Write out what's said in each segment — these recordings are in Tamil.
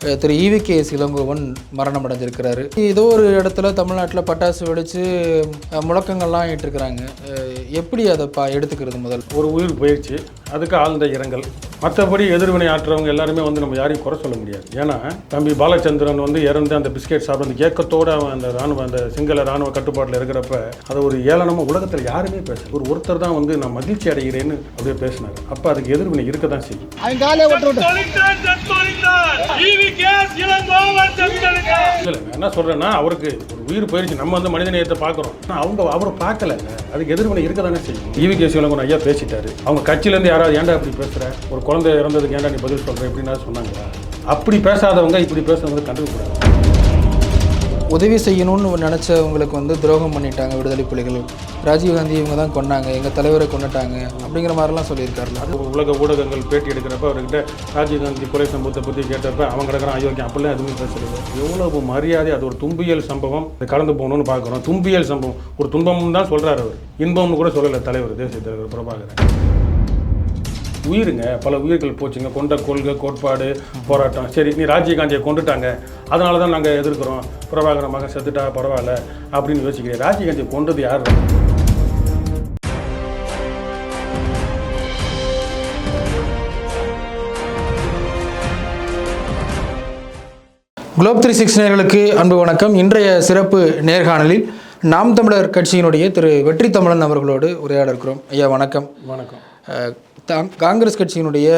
திரு ஈவிகே இளங்கோவன் மரணம் அடைஞ்சிருக்கிறாரு ஏதோ ஒரு இடத்துல தமிழ்நாட்டில் பட்டாசு வெடித்து முழக்கங்கள்லாம் இட்டிருக்கிறாங்க எப்படி அதை பா எடுத்துக்கிறது முதல் ஒரு உயிர் போயிடுச்சு அதுக்கு ஆழ்ந்த இரங்கல் மற்றபடி எதிர்வினை ஆற்றுறவங்க எல்லாருமே வந்து நம்ம யாரையும் குறை சொல்ல முடியாது ஏன்னா தம்பி பாலச்சந்திரன் வந்து இறந்து அந்த பிஸ்கெட் சாப்பிட அந்த ஏக்கத்தோட அவன் அந்த ராணுவ அந்த சிங்கள ராணுவ கட்டுப்பாட்டில் இருக்கிறப்ப அது ஒரு ஏளனமாக உலகத்தில் யாருமே பேசல ஒரு ஒருத்தர் தான் வந்து நான் மகிழ்ச்சி அடைகிறேன்னு அப்படியே பேசினார் அப்போ அதுக்கு எதிர்வினை இருக்க தான் செய்யும் இல்லை என்ன சொல்கிறேன்னா அவருக்கு ஒரு உயிர் போயிருச்சு. நம்ம வந்து மனித நேயத்தை பார்க்குறோம். ஆனால் அவங்க அவர் பார்க்கல. அதுக்கு எதிர்வினை இருக்க தானே செய்யும். ஈவி கே சிவலங்கன் ஐயா பேசிட்டாரு. அவங்க கட்சியிலேருந்து யாராவது ஏன்டா இப்படி பேசுகிற ஒரு குழந்தை இறந்ததுக்கு ஏன்டா நீ பதில் சொல்ற? எப்படின்னா சொன்னாங்களா? அப்படி பேசாதவங்க இப்படி பேசுறவங்க கண்டுக்கூடாது உதவி செய்யணும்னு நினச்சவங்களுக்கு வந்து துரோகம் பண்ணிட்டாங்க விடுதலை புலிகள். ராஜீவ்காந்தி இவங்க தான் கொண்டாங்க எங்கள் தலைவரை கொண்டுட்டாங்க அப்படிங்கிற மாதிரிலாம் சொல்லியிருக்காருல. அது உலக ஊடகங்கள் பேட்டி எடுக்கிறப்ப அவர்கிட்ட ராஜீவ்காந்தி கொலை சம்பவத்தை பற்றி கேட்டப்ப அவங்க கிடக்கிற அயோக்கியம் அப்படிலாம் எதுவுமே பேசுறது எவ்வளவு மரியாதை அது ஒரு தும்பியல் சம்பவம். கடந்து போகணும்னு பார்க்குறோம். தும்பியல் சம்பவம். ஒரு துன்பம் தான் சொல்கிறார் அவர். இன்பம்னு கூட சொல்லலை தலைவர் தேசிய தலைவர் பிரபாகரன். உயிருங்க. பல உயிர்கள் போச்சுங்க. கொண்ட கொள்கை கோட்பாடு போராட்டம். சரி நீ ராஜீவ்காந்தியை கொண்டுட்டாங்க. அதனால தான் நாங்கள் எதிர்க்கிறோம். பிரபாகரன் மகன் செத்துட்டா பரவாயில்ல அப்படின்னு யோசிக்கிறேன் ராஜீவ்காந்தியை கொண்டது யார்? குளோப் த்ரீ சிக்ஸ் நேர்களுக்கு அன்பு வணக்கம். இன்றைய சிறப்பு நேர்காணலில் நாம் தமிழர் கட்சியினுடைய திரு வெற்றி தமிழன் அவர்களோடு உரையாட இருக்கிறோம் ஐயா வணக்கம். வணக்கம். காங்கிரஸ் கட்சியினுடைய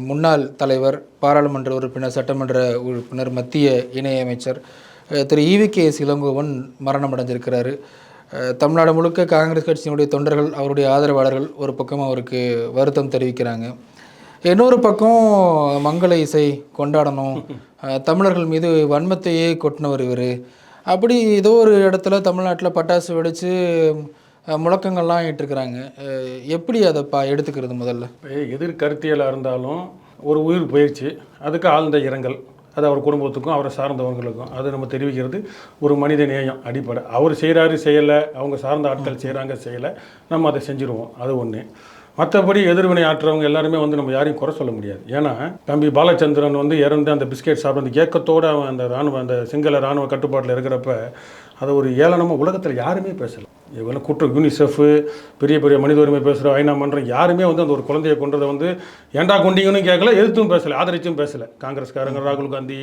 முன்னாள் தலைவர் பாராளுமன்ற உறுப்பினர் சட்டமன்ற உறுப்பினர் மத்திய இணையமைச்சர் அஹ், திரு ஈவிகே இளங்கோவன் மரணம் அடைஞ்சிருக்கிறாரு தமிழ்நாடு முழுக்க காங்கிரஸ் கட்சியினுடைய தொண்டர்கள் அவருடைய ஆதரவாளர்கள் ஒரு பக்கம் அவருக்கு வருத்தம் தெரிவிக்கிறாங்க. இன்னொரு பக்கம் மங்கள இசை கொண்டாடணும். தமிழர்கள் மீது வன்மத்தையே கொட்டினவர் இவர். அப்படி ஏதோ ஒரு இடத்துல தமிழ்நாட்டில் பட்டாசு வெடித்து முழக்கங்கள்லாம் இட்டிருக்கிறாங்க எப்படி அதை பா எடுத்துக்கிறது முதல்ல? எதிர் கருத்தியலாக இருந்தாலும் ஒரு உயிர் போயிடுச்சு அதுக்கு ஆழ்ந்த இரங்கல் அது அவர் குடும்பத்துக்கும் அவரை சார்ந்தவங்களுக்கும் அது நம்ம தெரிவிக்கிறது ஒரு மனித நேயம் அடிப்படை. அவர் செய்கிறாரு செய்யலை அவங்க சார்ந்த ஆட்கள் செய்கிறாங்க செய்யலை நம்ம அதை செஞ்சுருவோம். அது ஒன்று மற்றபடி எதிர்வினை ஆற்றுறவங்க எல்லாருமே வந்து நம்ம யாரையும் குறை சொல்ல முடியாது. ஏன்னா தம்பி பாலச்சந்திரன் வந்து இறந்து அந்த பிஸ்கெட் சாப்பிட அந்த ஏக்கத்தோட அவன் அந்த ராணுவ அந்த சிங்கள ராணுவ கட்டுப்பாட்டில் இருக்கிறப்ப அது ஒரு ஏளனமாக உலகத்தில் யாருமே பேசலை. இவங்க குற்றம் யூனிசெஃப் பெரிய பெரிய மனித உரிமை பேசுகிற ஐநா மன்றம் யாருமே வந்து அந்த ஒரு குழந்தையை கொன்றதை வந்து ஏன்டா கொண்டீங்கன்னு கேட்கல எதிர்த்தும் பேசலை ஆதரிச்சும் பேசலை. காங்கிரஸ்காரங்க ராகுல் காந்தி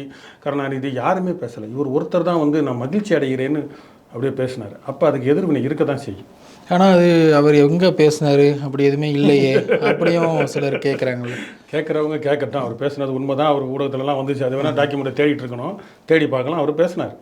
கருணாநிதி யாருமே பேசலை. இவர் ஒருத்தர் தான் வந்து நான் மகிழ்ச்சி அடைகிறேன்னு அப்படியே பேசினார். அப்போ அதுக்கு எதிர்வினை இருக்க தான் செய்யும். ஆனால் அது அவர் எங்கே பேசினாரு? அப்படி எதுவுமே இல்லையே. அப்படியும் சிலர் கேட்குறாங்கல்ல கேட்குறவங்க கேட்கட்டும் அவர் பேசுனது உண்மை தான் அவர் ஊடகத்துலலாம் வந்துச்சு. அது வேணால் டாக்குமெண்ட்டை தேடிட்டு இருக்கணும். தேடி பார்க்கலாம். அவர் பேசினார்.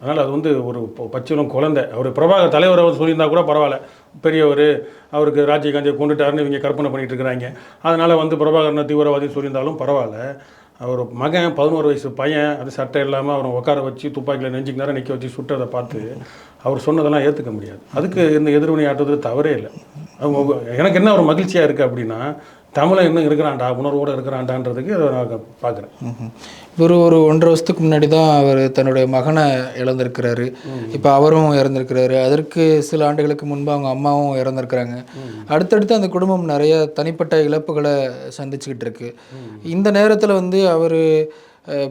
அதனால் அது வந்து ஒரு ப- குழந்தை. அவர் பிரபாகர் தலைவர் அவர் சொல்லியிருந்தா கூட பரவாயில்ல. பெரியவர் அவருக்கு ராஜீவ்காந்தியை கொண்டுட்டாருன்னு இவங்க கற்பனை பண்ணிகிட்டு இருக்கிறாங்க. அதனால் வந்து பிரபாகரனை தீவிரவாதி சொல்லியிருந்தாலும் பரவாயில்ல. அவர் மகன் பதினோரு வயசு பையன் அது சட்டை இல்லாமல் அவரை உட்கார வச்சு துப்பாக்கியில் நெஞ்சுக்கு நேரம் நிற்க வச்சு சுட்டதை பார்த்து அவர் சொன்னதெல்லாம் ஏற்றுக்க முடியாது. அதுக்கு இந்த எதிர்வினை ஆட்டுறது தவறே இல்லை. அவங்க எனக்கு என்ன ஒரு மகிழ்ச்சியாக இருக்குது அப்படின்னா தமிழன் இன்னும் இருக்கிறான்டா உணர்வோடு இருக்கிறான்டான்றதுக்கு நான் பார்க்குறேன். இவர் ஒரு ஒன்றரை வருஷத்துக்கு முன்னாடி தான் அவர் தன்னுடைய மகனை இழந்திருக்கிறாரு. இப்போ அவரும் இறந்திருக்கிறாரு. அதற்கு சில ஆண்டுகளுக்கு முன்பு அவங்க அம்மாவும் இறந்திருக்கிறாங்க. அடுத்தடுத்து அந்த குடும்பம் நிறைய தனிப்பட்ட இழப்புகளை சந்திச்சுக்கிட்டு இருக்கு. இந்த நேரத்தில் வந்து அவர்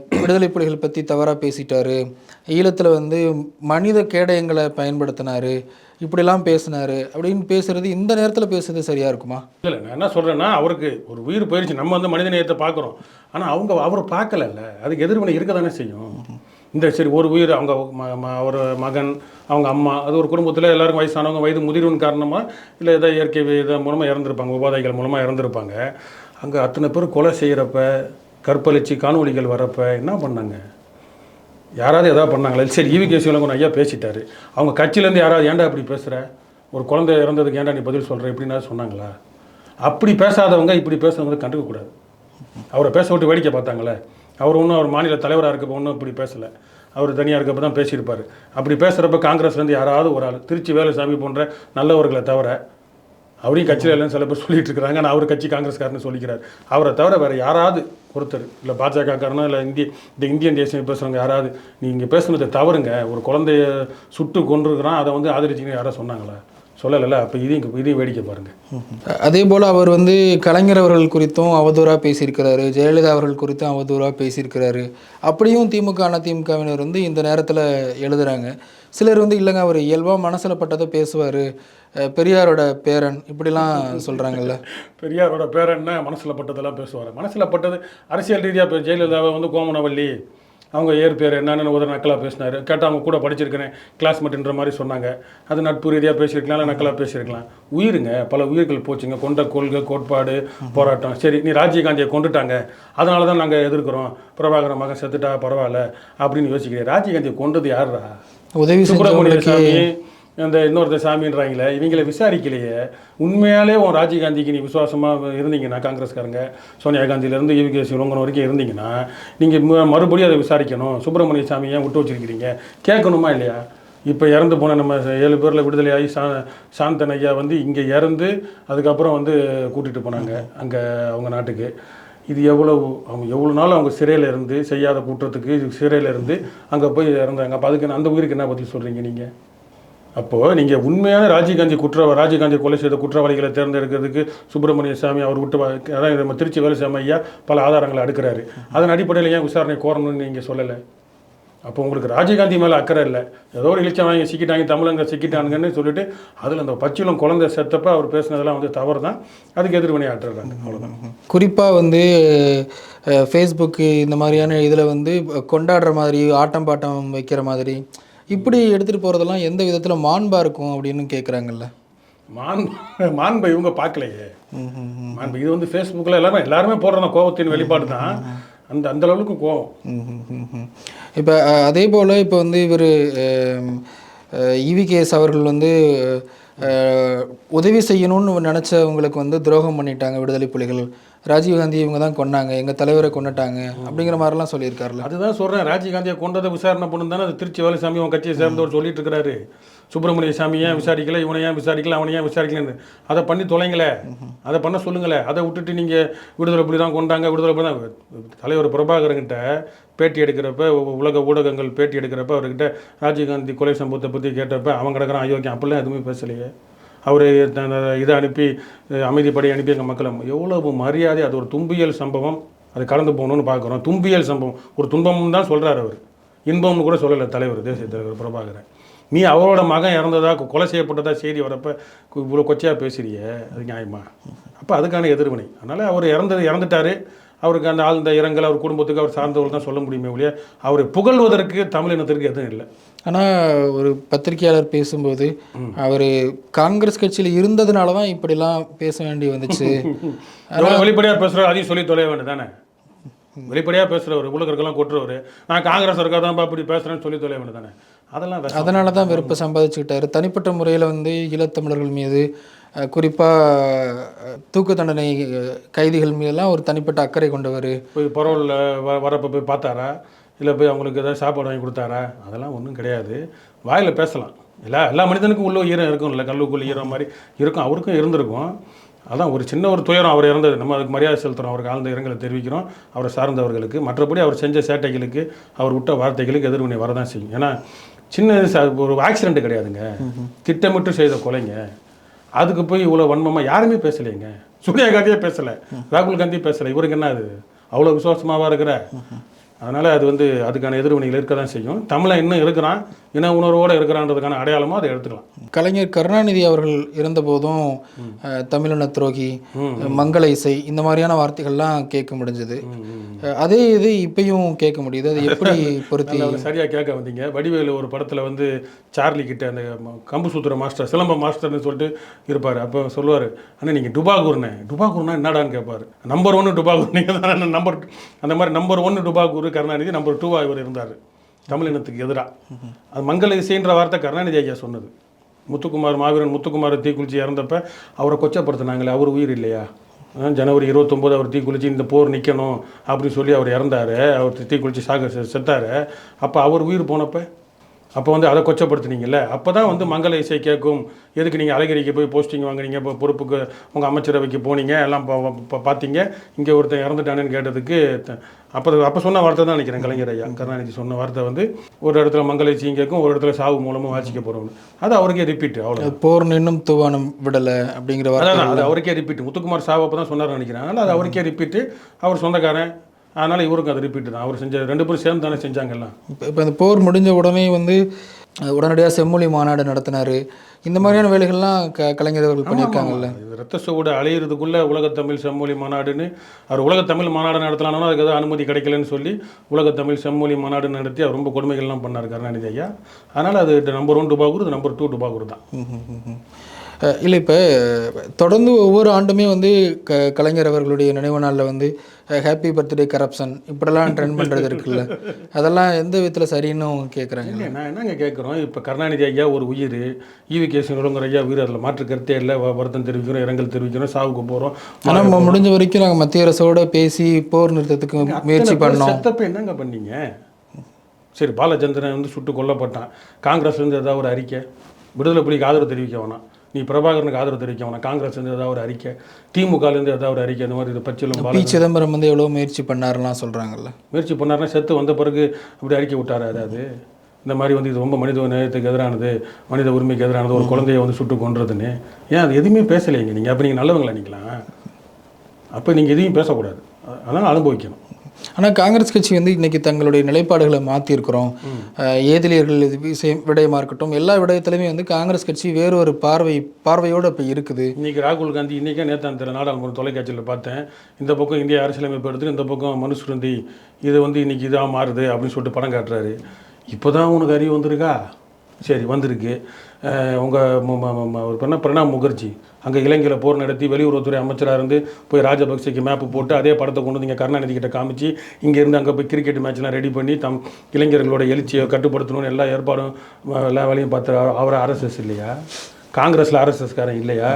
விடுதலை புலிகள் பற்றி தவறாக பேசிட்டாரு. ஈழத்தில் வந்து மனித கேடயங்களை பயன்படுத்தினாரு. இப்படிலாம் பேசினாரு. அப்படின்னு பேசுறது இந்த நேரத்தில் பேசுறது சரியாக இருக்குமா? இல்லை நான் என்ன சொல்கிறேன்னா அவருக்கு ஒரு உயிர் போயிடுச்சு நம்ம வந்து மனித நேயத்தை பார்க்குறோம். ஆனால் அவங்க அவர் பார்க்கலல்ல. அதுக்கு எதிர்வினை இருக்க தானே செய்யும். இந்த சரி ஒரு உயிர் அவங்க ம- ம- அவர் மகன் அவங்க அம்மா அது ஒரு குடும்பத்தில் எல்லாருக்கும் வயசானவங்க வயது முதிர்வின் காரணமாக இல்லை ஏதோ இயற்கை இதன் மூலமாக இறந்துருப்பாங்க உபாதைகள் மூலமாக இறந்துருப்பாங்க. அங்கே அத்தனை பேர் கொலை செய்கிறப்ப கற்பழிச்சு காணொளிகள் வரப்போ என்ன பண்ணாங்க? யாராவது எதாவது பண்ணாங்களா? சரி ஈவி கேசிவலங்க ஐயா பேசிட்டாரு. அவங்க கட்சியிலேருந்து யாராவது ஏன்டா இப்படி பேசுகிற ஒரு குழந்தை இறந்ததுக்கு ஏன்டா நீ பதில் சொல்கிற எப்படின்னா சொன்னாங்களா? அப்படி பேசாதவங்க இப்படி பேசுறவங்க கண்டுக்கக்கூடாது அவரை பேச விட்டு வேடிக்கை பார்த்தாங்களே. அவர் ஒன்றும் அவர் மாநில தலைவராக இருக்கப்போ ஒன்றும் இப்படி பேசலை. அவர் தனியாக இருக்கப்போ தான் பேசியிருப்பார். அப்படி பேசுகிறப்ப காங்கிரஸ்லேருந்து யாராவது ஒரு ஆள் திருச்சி வேலுசாமி போன்ற நல்லவர்களை தவிர அவரையும் கட்சியில் இல்லைன்னு சில பேர் சொல்லிட்டு இருக்கிறாங்க. ஆனால் அவர் கட்சி காங்கிரஸ்காரன்னு சொல்லிக்கிறார். அவரை தவிர வேறு யாராவது ஒருத்தர் இல்லை பாஜகக்காரனோ இல்லை இந்திய இந்த இந்தியன் தேசியம் பேசுகிறவங்க யாராவது நீங்கள் பேசுனதை தவறுங்க. ஒரு குழந்தைய சுட்டு கொண்டிருக்கிறான் அதை வந்து ஆதரிச்சிங்க யாராவது சொன்னாங்களா? சொல்லலைல்ல. அப்போ இதையும் இதையும் வேடிக்கை பாருங்கள் அதே போல் அவர் வந்து கலைஞர் அவர்கள் குறித்தும் அவதூறாக பேசியிருக்கிறாரு. ஜெயலலிதா அவர்கள் குறித்தும் அவதூறாக பேசியிருக்கிறாரு. அப்படியும் திமுக அதிமுகவினர் வந்து இந்த நேரத்தில் எழுதுறாங்க. சிலர் வந்து இல்லைங்க அவர் இயல்பாக மனசில் பட்டதை பேசுவார். பெரியாரோட பேரன் இப்படிலாம் சொல்கிறாங்கல்ல பெரியாரோட பேரன் மனசில் பட்டதெல்லாம் பேசுவார். மனசில் பட்டது அரசியல் ரீதியாக இப்போ ஜெயலலிதாவை வந்து கோமனவல்லி அவங்க ஏர் பேர் என்னென்னு ஒரு நக்கலாக பேசினார். கேட்டால் அவங்க கூட படிச்சிருக்கிறேன் கிளாஸ்மேட்டுன்ற மாதிரி சொன்னாங்க. அது நட்பு ரீதியாக பேசியிருக்கலாம் இல்லை நக்கலாக பேசியிருக்கலாம். உயிருங்க பல உயிர்கள் போச்சுங்க. கொண்ட கொள்கை கோட்பாடு போராட்டம். சரி நீ ராஜீவ்காந்தியை கொண்டுட்டாங்க. அதனால தான் நாங்கள் எதிர்க்கிறோம். பிரபாகர மகன் செத்துட்டா பரவாயில்ல அப்படின்னு யோசிக்கிறேன் ராஜீவ்காந்தியை கொண்டது யாரா உதவி சுப்பிரமணிய செஞ்சவங்களுக்கு சாமி அந்த இன்னொருத்த சாமின்றாங்களே இவங்களை விசாரிக்கலையே. உண்மையாலே உன் ராஜீவ் காந்திக்கு நீ விசுவாசமாக இருந்தீங்கன்னா காங்கிரஸ்காரங்க சோனியா காந்தியிலேருந்து ஈவி சிவங்கன் வரைக்கும் இருந்தீங்கன்னா நீங்கள் மறுபடியும் அதை விசாரிக்கணும். சுப்பிரமணிய சாமி ஏன் விட்டு வச்சிருக்கிறீங்க? கேட்கணுமா இல்லையா? இப்போ இறந்து போன நம்ம ஏழு பேரில் விடுதலையாகி சா சாந்தன் ஐயா வந்து இங்கே இறந்து அதுக்கப்புறம் வந்து கூட்டிகிட்டு போனாங்க அங்கே அவங்க நாட்டுக்கு. இது எவ்வளவு அவங்க எவ்வளோ நாள் அவங்க சிறையில் இருந்து செய்யாத கூட்டத்துக்கு இது சிறையில் இருந்து அங்கே போய் இறந்தாங்க. அப்போ அதுக்கு அந்த உயிருக்கு என்ன பதில் சொல்கிறீங்க நீங்கள் அப்போது நீங்கள் உண்மையான ராஜீவ்காந்தி குற்ற ராஜீவ்காந்தி கொலை செய்த குற்றவாளிகளை தேர்ந்தெடுக்கிறதுக்கு சுப்பிரமணிய சாமி அவர் விட்டு வா- அதான் நம்ம திருச்சி வேலுசாமி ஐயா பல ஆதாரங்களை அடுக்கிறாரு. அதன் அடிப்படையில் ஏன் விசாரணை கோரணும்னு நீங்கள் சொல்லலை? அப்போ உங்களுக்கு ராஜீவ்காந்தி மேலே அக்கறை இல்லை. ஏதோ ஒரு இழிச்சம் வாங்கி சிக்கிட்டாங்க தமிழங்க சிக்கிட்டானுங்கன்னு சொல்லிட்டு அதில் அந்த பச்சிலம் குழந்தை செத்தப்ப அவர் பேசுனதெல்லாம் வந்து தவறு தான் அதுக்கு எதிர்வினை ஆற்றுறாங்க. அவ்வளோதான் குறிப்பாக வந்து ஃபேஸ்புக்கு இந்த மாதிரியான இதில் வந்து கொண்டாடுற மாதிரி ஆட்டம் பாட்டம் வைக்கிற மாதிரி இப்படி எடுத்துகிட்டு போகிறதெல்லாம் எந்த விதத்தில் மாண்பாக இருக்கும் அப்படின்னு கேட்குறாங்கல்ல மான் மாண்பை இவங்க பார்க்கலையே. மாண்பு இது வந்து ஃபேஸ்புக்கில் எல்லாமே எல்லாருமே போடுற கோபத்தின் வெளிப்பாடு தான் அந்த அந்த அளவுக்கு கோபம் இப்போ அதே போல் இப்போ வந்து இவர் இவிகேஎஸ் அவர்கள் வந்து உதவி செய்யணும்னு நினச்சவங்களுக்கு வந்து துரோகம் பண்ணிட்டாங்க விடுதலை புலிகள். ராஜீவ்காந்தி இவங்க தான் கொன்னாங்க எங்கள் தலைவரை கொண்டுட்டாங்க அப்படிங்கிற மாதிரிலாம் சொல்லியிருக்காருல்ல. அதுதான் சொல்கிறேன் ராஜீவ்காந்தியை கொண்டதை விசாரணை பண்ணு தானே அது திருச்சி வேலுசாமி உன் கட்சியை சேர்ந்தவர் சொல்லிட்டு இருக்கிறாரு. சுப்பிரமணிய சாமி ஏன் விசாரிக்கல இவனை ஏன் விசாரிக்கல அவனை ஏன் விசாரிக்கலன்னு. அதை பண்ணி தொலைங்களே. அதை பண்ண சொல்லுங்களேன் அதை விட்டுட்டு நீங்கள் விடுதலை புலி தான் கொண்டாங்க விடுதலை புலி தான் தலைவர் பிரபாகரன்கிட்ட பேட்டி எடுக்கிறப்ப உ- உலக ஊடகங்கள் பேட்டி எடுக்கிறப்ப அவர்கிட்ட ராஜீவ்காந்தி கொலை சம்பவத்தை பற்றி கேட்டப்ப அவன் கிடக்குறான் அயோக்கியம் அப்படிலாம் எதுவுமே பேசலையே. அவர் இதை அனுப்பி அமைதிப்படி அமைதிப்படை அனுப்பி எங்கள் மக்களை. எவ்வளவு மரியாதை அது ஒரு தும்பியல் சம்பவம். அது கடந்து போகணும்னு பார்க்குறோம் தும்பியல் சம்பவம். ஒரு துன்பம்னு தான் சொல்கிறார் அவர். இன்பம்னு கூட சொல்லலை தலைவர் தேசிய தலைவர் பிரபாகரன். நீ அவரோட மகன் இறந்ததா கொலை செய்யப்பட்டதா செய்தி வரப்ப இவ்வளோ கொச்சையாக பேசுறியே? அது நியாயமா? அப்போ அதுக்கான எதிர்வினை. அதனால் அவர் இறந்தது இறந்துட்டாரு. அவருக்கு அந்த ஆழ்ந்த இரங்கல் அவர் குடும்பத்துக்கு அவர் சார்ந்தவர்கள் தான் சொல்ல முடியுமே ஒழிய அவரை புகழ்வதற்கு தமிழினத்திற்கு எதுவும் இல்லை. ஆனால் ஒரு பத்திரிகையாளர் பேசும்போது அவர் காங்கிரஸ் கட்சியில் இருந்ததுனால தான் இப்படிலாம் பேச வேண்டி வந்துச்சு. வெளிப்படையாக பேசுகிறார் அதையும் சொல்லி தொலைய தானே வெளிப்படையாக பேசுகிறவர் உலகருக்கெல்லாம் கொட்டுறவர். நான் காங்கிரஸ் இருக்கா தான் அப்படி பேசுகிறேன்னு சொல்லி தொலைய தானே அதெல்லாம். அதனால தான் வெறுப்பை சம்பாதிச்சுக்கிட்டாரு. தனிப்பட்ட முறையில் வந்து ஈழத்தமிழர்கள் மீது குறிப்பாக தூக்கு தண்டனை கைதிகள் மீதெல்லாம் ஒரு தனிப்பட்ட அக்கறை கொண்டவர். போய் பரோலில் வ வரப்போ போய் பார்த்தாரா? இல்லை போய் அவங்களுக்கு ஏதாவது சாப்பாடு வாங்கி கொடுத்தாரா? அதெல்லாம் ஒன்றும் கிடையாது. வாயில் பேசலாம். எல்லா எல்லா மனிதனுக்கும் உள்ள ஈரம் இருக்கும்ல கல்லுக்குள்ள ஈரம் மாதிரி இருக்கும். அவருக்கும் இருந்திருக்கும். அதான் ஒரு சின்ன ஒரு துயரம் அவர் இறந்தது. நம்ம அதுக்கு மரியாதை செலுத்துகிறோம் அவருக்கு ஆழ்ந்த இரங்கலை தெரிவிக்கிறோம். அவரை சார்ந்தவர்களுக்கு. மற்றபடி அவர் செஞ்ச சேட்டைகளுக்கு அவர் விட்ட வார்த்தைகளுக்கு எதிர்வினை வரதான் செய்யும். ஏன்னா சின்ன ஒரு ஆக்சிடென்ட் கிடையாதுங்க. திட்டமிட்டு செய்த கொலைங்க. அதுக்கு போய் இவ்வளோ வன்மமாக யாருமே பேசலைங்க. சோனியா காந்தியே பேசலை. ராகுல் காந்தி பேசலை. இவருக்கு என்ன அது அவ்வளோ விசுவாசமாவா இருக்கிற? அதனால் அது வந்து அதுக்கான எதிர்வினைகள் இருக்க தான் செய்யும். தமிழன் இன்னும் இருக்கிறான். இன உணர்வோடு இருக்கிறான்றதுக்கான அடையாளமாக அதை எடுத்துக்கலாம். கலைஞர் கருணாநிதி அவர்கள் இருந்தபோதும் தமிழின துரோகி மங்கள இசை இந்த மாதிரியான வார்த்தைகள்லாம் கேட்க முடிஞ்சது. அதே இது இப்பயும் கேட்க முடியுது. அது எப்படி பொருத்தி சரியாக கேட்க வந்தீங்க. வடிவேலு ஒரு படத்தில் வந்து சார்லி கிட்ட அந்த கம்பு சூத்திர மாஸ்டர் சிலம்ப மாஸ்டர்னு சொல்லிட்டு இருப்பார். அப்போ சொல்லுவார் அண்ணா நீங்கள் டுபாகூர்னே டுபாகூர்னா என்னடான்னு கேட்பார். நம்பர் ஒன்று டுபாகூர் நீங்கள் தான் நம்பர் அந்த மாதிரி நம்பர் ஒன்று டுபாகூர் கருணாநிதி நம்பர் டூவாக இவர் இருந்தார். தமிழினத்துக்கு எதிராக அது மங்கள இசைன்ற வார்த்தை கருணாநிதி ஐயா சொன்னது. முத்துக்குமார் மாவீரன் முத்துக்குமார் தீக்குளிச்சி இறந்தப்ப அவரை கொச்சப்படுத்தினாங்களே அவர் உயிர் இல்லையா? ஜனவரி இருபத்தொம்போது அவர் தீக்குளிச்சு இந்த போர் நிற்கணும் அப்படின்னு சொல்லி அவர் இறந்தாரு. அவர் தீக்குளிச்சு சாக செத்தார் செத்தாரு. அப்போ அவர் உயிர் போனப்போ? அப்போ வந்து அதை கொச்சப்படுத்துனீங்கல்ல? அப்போ தான் வந்து மங்கள இசை கேட்கும். எதுக்கு நீங்கள் அழகிரிக்கு போய் போஸ்டிங் வாங்குனீங்க இப்போ பொறுப்புக்கு உங்கள் அமைச்சரவைக்கு போனீங்க? எல்லாம் பார்த்தீங்க இங்கே ஒருத்தன் இறந்துட்டானேன்னு கேட்டதுக்கு அப்போ அப்போ சொன்ன வார்த்தை தான் நினைக்கிறேன் கலைஞர் ஐயா. கருணாநிதி சொன்ன வார்த்தை வந்து ஒரு இடத்துல மங்கள இசையும் கேட்கும் ஒரு இடத்துல சாவு மூலமாக வாசிக்க போகிறோம் அது அவருக்கே ரிப்பீட் அவ்வளோ போர் நின்னும் தூவானம் விடலை அப்படிங்கிற வார்த்தை அது அவருக்கே ரிப்பீட் முத்துக்குமார் சாவு அப்போ தான் சொன்னார்னு நினைக்கிறேன். அதனால் அது அவருக்கே ரிப்பீட்டு அவர் சொந்தக்காரன் அதனால் இவருக்கும் அது ரிப்பீட் தான். அவர் செஞ்ச ரெண்டு பேரும் சேர்ந்து தானே செஞ்சாங்கல்லாம் இப்போ இப்போ இந்த போர் முடிஞ்ச உடனே வந்து உடனடியாக செம்மொழி மாநாடு நடத்தினாரு. இந்த மாதிரியான வேலைகள்லாம் க கலைஞர் அவர்கள் பண்ணியிருக்காங்கல்ல. ரத்த சூடு அழியிறதுக்குள்ள உலகத்தமிழ் செம்மொழி மாநாடுன்னு அவர் உலகத்தமிழ் மாநாடு நடத்தலாம்னா அதுக்கு எதாவது அனுமதி கிடைக்கலன்னு சொல்லி உலகத்தமிழ் செம்மொழி மாநாடு நடத்தி அவர் ரொம்ப கொடுமைகள்லாம் பண்ணார் கருணாநிதி ஐயா. அதனால் அது நம்பர் ஒன் டுபாகூர் நம்பர் டூ டுபாகூர் தான் இல்லை இப்போ தொடர்ந்து ஒவ்வொரு ஆண்டுமே வந்து க கலைஞர் அவர்களுடைய நினைவு நாளில் வந்து ஹாப்பி பர்த்டே கரப்ஷன் இப்படிலாம் ட்ரெண்ட் பண்ணுறது இருக்குல்ல. அதெல்லாம் எந்த விதத்தில் சரின்னு கேட்குறாங்க இல்லை நான் என்னங்க கேட்குறோம் இப்போ கருணாநிதி ஐயா ஒரு உயிர் ஈவி கேசி நுழங்குற ஐயா உயிர் அதில் மாற்று கருத்தே இல்லை. வருத்தம் தெரிவிக்கிறோம் இரங்கல் தெரிவிக்கிறோம் சாவுக்கு போகிறோம் ஆனால் நம்ம முடிஞ்ச வரைக்கும் நாங்கள் மத்திய அரசோட பேசி போர் நிறுத்தத்துக்கு முயற்சி பண்ணோம். செத்தப்ப என்னங்க பண்ணீங்க? சரி பாலச்சந்திரன் வந்து சுட்டு கொல்லப்பட்டான். காங்கிரஸ்ல இருந்து ஏதாவது ஒரு அறிக்கை விடுதலை புலிக்கு ஆதரவு தெரிவிக்க வேணாம். நீ பிரபாகரனுக்கு ஆதரவு தெரிவிக்க வேணாம் காங்கிரஸ் இருந்து ஏதாவது ஒரு அறிக்கை திமுகல இருந்து ஏதாவது ஒரு அறிக்கை இந்த மாதிரி இது பச்சிலும் பி. சிதம்பரம் வந்து எவ்வளோ முயற்சி பண்ணாருலாம் சொல்கிறாங்கல்ல முயற்சி பண்ணாருன்னா செத்து வந்த பிறகு அப்படி அறிக்கை விட்டாரு அதாவது இந்த மாதிரி வந்து இது ரொம்ப மனித நேயத்துக்கு எதிரானது மனித உரிமைக்கு எதிரானது ஒரு குழந்தைய வந்து சுட்டு கொன்றதுன்னு. ஏன் அது எதுவுமே பேசலைங்க நீங்கள் அப்போ நீங்கள் நல்லவங்களா நீங்களா அப்போ நீங்கள் எதையும் பேசக்கூடாது. அதனால் அனுபவிக்கணும். ஆனால் காங்கிரஸ் கட்சி வந்து இன்னைக்கு தங்களுடைய நிலைப்பாடுகளை மாற்றிருக்கிறோம் ஏதிலியர்கள் இது விஷயம் விடயமாக இருக்கட்டும் எல்லா விடயத்திலுமே வந்து காங்கிரஸ் கட்சி வேறு ஒரு பார்வை பார்வையோடு இப்போ இருக்குது. இன்னைக்கு ராகுல் காந்தி இன்றைக்கே நேற்று தெரியல நாடாளுமன்ற தொலைக்காட்சியில் பார்த்தேன். இந்த பக்கம் இந்திய அரசியலமைப்பு எடுத்துட்டு இந்த பக்கம் மனுஸ்ருந்தி இது வந்து இன்னைக்கு இதாக மாறுது அப்படின்னு சொல்லிட்டு படம் காட்டுறாரு. இப்போ தான் உனக்கு அறிவு வந்திருக்கா? சரி வந்திருக்கு. உங்கள் ஒரு பண்ண பிரணாப் முகர்ஜி. அங்கே இலங்கையில் போர் நடத்தி வெளியுறவுத்துறை அமைச்சராக இருந்து போய் ராஜபக்சேக்கு மேப்பு போட்டு அதே படத்தை கொண்டு வந்து கருணாநிதி கிட்ட காமிச்சு இங்கே இருந்து அங்கே போய் கிரிக்கெட் மேட்ச்லாம் ரெடி பண்ணி தம் இளைஞர்களோட எழுச்சியை கட்டுப்படுத்தணும்னு எல்லா ஏற்பாடும் எல்லா வேலையும் பார்த்து அவர் ஆர்எஸ்எஸ் இல்லையா? காங்கிரஸில் ஆர்எஸ்எஸ்காரன் இல்லையா?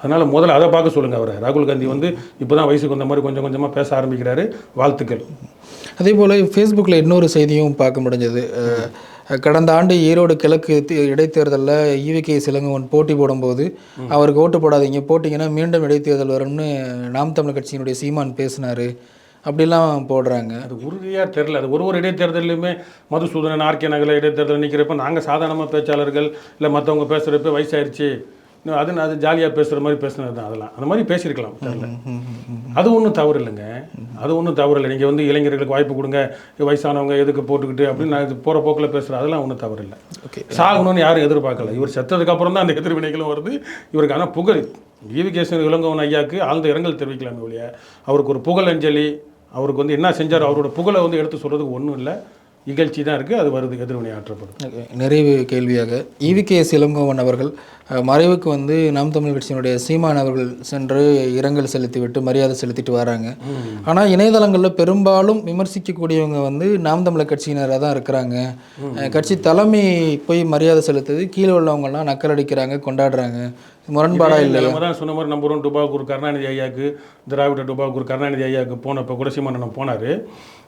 அதனால் முதல்ல அதை பார்க்க சொல்லுங்கள் அவரை. ராகுல் காந்தி வந்து இப்போ தான் வயசுக்கு வந்த மாதிரி கொஞ்சம் கொஞ்சமாக பேச ஆரம்பிக்கிறாரு. வாழ்த்துக்கள். அதே போல் ஃபேஸ்புக்கில் இன்னொரு செய்தியும் பார்க்க முடிஞ்சது. கடந்த ஆண்டு ஈரோடு கிழக்கு இடைத்தேர்தலில் ஈவிகே சிலங்கவன் போட்டி போடும்போது அவருக்கு ஓட்டு போடாதீங்க போட்டிங்கன்னா மீண்டும் இடைத்தேர்தல் வரும்னு நாம் தமிழர் கட்சியினுடைய சீமான் பேசினார். அப்படிலாம் போடுறாங்க. அது உறுதியாக தெரில அது ஒரு ஒரு இடைத்தேர்தலையுமே மதுசூதனன் ஆர்கே நகரில் இடைத்தேர்தல் நிற்கிறப்ப நாங்கள் சாதாரணமாக பேச்சாளர்கள் இல்லை மற்றவங்க பேசுகிறப்ப வயசாயிருச்சு. இன்னும் அது அது ஜாலியாக பேசுகிற மாதிரி பேசுனது தான் அதெல்லாம். அந்த மாதிரி பேசியிருக்கலாம். தெரில அது ஒன்றும் தவறு இல்லைங்க. அது ஒன்றும் தவறு இல்லை. நீங்கள் வந்து இளைஞர்களுக்கு வாய்ப்பு கொடுங்க. வயசானவங்க எதுக்கு போட்டுக்கிட்டு அப்படின்னு நான் இது போகிற போக்கில் பேசுகிறேன் அதெல்லாம் ஒன்றும் தவறு இல்லை. ஓகே சாகணும்னு யாரும் எதிர்பார்க்கல. இவர் செத்ததுக்கு அப்புறம் தான் அந்த எதிர்வினைகளும் வருது. இவருக்கு ஆனால் புகழ். ஈவிகேசன் இளங்கவன் ஐயாவுக்கு ஆழ்ந்த இரங்கல் தெரிவிக்கலாமே ஒழிய. அவருக்கு ஒரு புகழ் அஞ்சலி. அவருக்கு வந்து என்ன செஞ்சார் அவரோட புகழை வந்து எடுத்து சொல்கிறதுக்கு ஒன்றும் இல்லை. இகழ்ச்சி தான் இருக்குது அது வருது எதிர்வினை ஆற்றப்படும். நிறைவு கேள்வியாக. ஈவிகே சிலங்கோவன் அவர்கள் அஹ், மறைவுக்கு வந்து நாம் தமிழ் கட்சியினுடைய சீமான் அவர்கள் சென்று இரங்கல் செலுத்திவிட்டு மரியாதை செலுத்திட்டு வராங்க. ஆனால் இணையதளங்களில் பெரும்பாலும் விமர்சிக்கக்கூடியவங்க வந்து நாம் தமிழர் கட்சியினராக தான் இருக்கிறாங்க. கட்சி தலைமை போய் மரியாதை செலுத்துது கீழே உள்ளவங்கலாம் நக்கல் அடிக்கிறாங்க கொண்டாடுறாங்க. முரண்பாடா இல்லை நம்ம தான் சொன்ன மாதிரி நம்பர் ஒன் டுபாகூர் கருணாநிதி ஐயாவுக்கு திராவிட டுபாகூர் கருணாநிதி ஐயாவுக்கு போனப்போ கூட சீமானன் போனார்.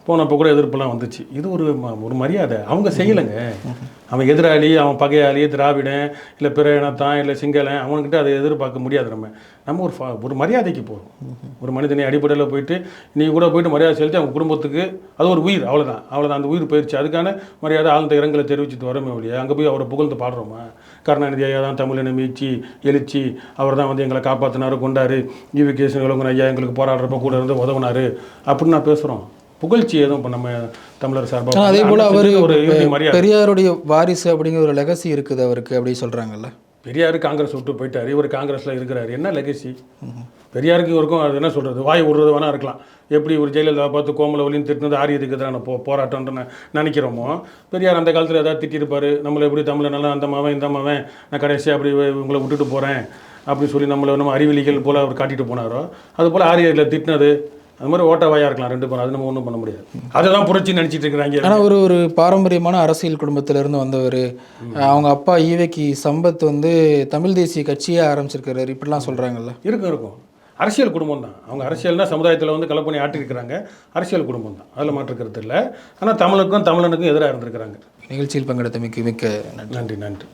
போனப்போ கூட எதிர்ப்புலாம் வந்துச்சு. இது ஒரு ஒரு மரியாதை. அவங்க செய்யலைங்க. அவன் எதிராளி அவன் பகையாளி திராவிடன் இல்லை பிற இனத்தான் இல்லை சிங்களன் அவன்கிட்ட அதை எதிர்பார்க்க முடியாது நம்ம. நம்ம ஒரு ஒரு மரியாதைக்கு போகிறோம் ஒரு மனிதனை அடிப்படையில் போயிட்டு நீ கூட போயிட்டு மரியாதை செலுத்தி அவங்க குடும்பத்துக்கு அது ஒரு உயிர் அவ்வளோதான் அவ்வளோதான் அந்த உயிர் போயிடுச்சு அதுக்கான மரியாதை ஆழ்ந்த இரங்கலை தெரிவிச்சுட்டு வரமே இல்லையா அங்கே போய் அவரை புகழ்ந்து பாடுறோமா? கருணாநிதி ஐயா தான் தமிழின மீட்சி எழுச்சி அவர் தான் வந்து எங்களை காப்பாற்றினார் கொண்டாரு. ஈவி கேசன் இளங்கன் ஐயா எங்களுக்கு போராடுறப்ப கூட இருந்து உதவுனாரு. அப்படின்னு நான் பேசுகிறோம் புகழ்ச்சி எதுவும் இப்போ நம்ம தமிழர் சார்பாக அதே போல் அவர் ஒரு பெரியாருடைய வாரிசு அப்படிங்கிற ஒரு லெகசி இருக்குது அவருக்கு அப்படி சொல்கிறாங்கல்ல பெரியார் காங்கிரஸ் விட்டு போயிட்டார் இவர் காங்கிரஸில் இருக்கிறாரு. என்ன லெகசி பெரியாருக்கு இவருக்கும் அது என்ன சொல்கிறது வாய் விடுறது வேணா இருக்கலாம். எப்படி ஒரு ஜெயலலிதா பார்த்து கோமல ஒலின்னு திட்டினது ஆரியத்துக்கு எதிரான போ போராட்டம்னு நினைக்கிறோமோ? பெரியார் அந்த காலத்தில் ஏதாவது திட்டிருப்பாரு. நம்மளை எப்படி தமிழை நல்லா அந்த மாவன் இந்த மாவன் நான் கடைசியாக அப்படி இவங்களை விட்டுட்டு போகிறேன் அப்படின்னு சொல்லி நம்மளை நம்ம அறிவிலிகள் போல் அவர் காட்டிட்டு போனாரோ? அது போல் ஆரியரில் திட்டினது அது மாதிரி ஓட்ட வாயா இருக்கலாம் ரெண்டு பேரும். அது நம்ம ஒன்றும் பண்ண முடியாது. அதை தான் புரட்சி நினச்சிட்டு இருக்கிறாங்க. ஆனால் ஒரு ஒரு பாரம்பரியமான அரசியல் குடும்பத்திலிருந்து வந்தவர் அவங்க அப்பா ஈவேக்கி சம்பத் வந்து தமிழ் தேசிய கட்சியே ஆரம்பிச்சிருக்காரு இப்படிலாம் சொல்கிறாங்கல்ல இருக்கும் இருக்கும். அரசியல் குடும்பம் தான். அவங்க அரசியல்னா சமுதாயத்தில் வந்து கலப்பணி ஆட்டிருக்கிறாங்க. அரசியல் குடும்பம் தான். அதில் மாற்றுக்கிறது இல்லை. ஆனால் தமிழுக்கும் தமிழனுக்கும் எதிராக இருந்திருக்கிறாங்க. நிகழ்ச்சியில் பங்கெடுத்தமைக்கு மிக்க நன்றி. நன்றி நன்றி.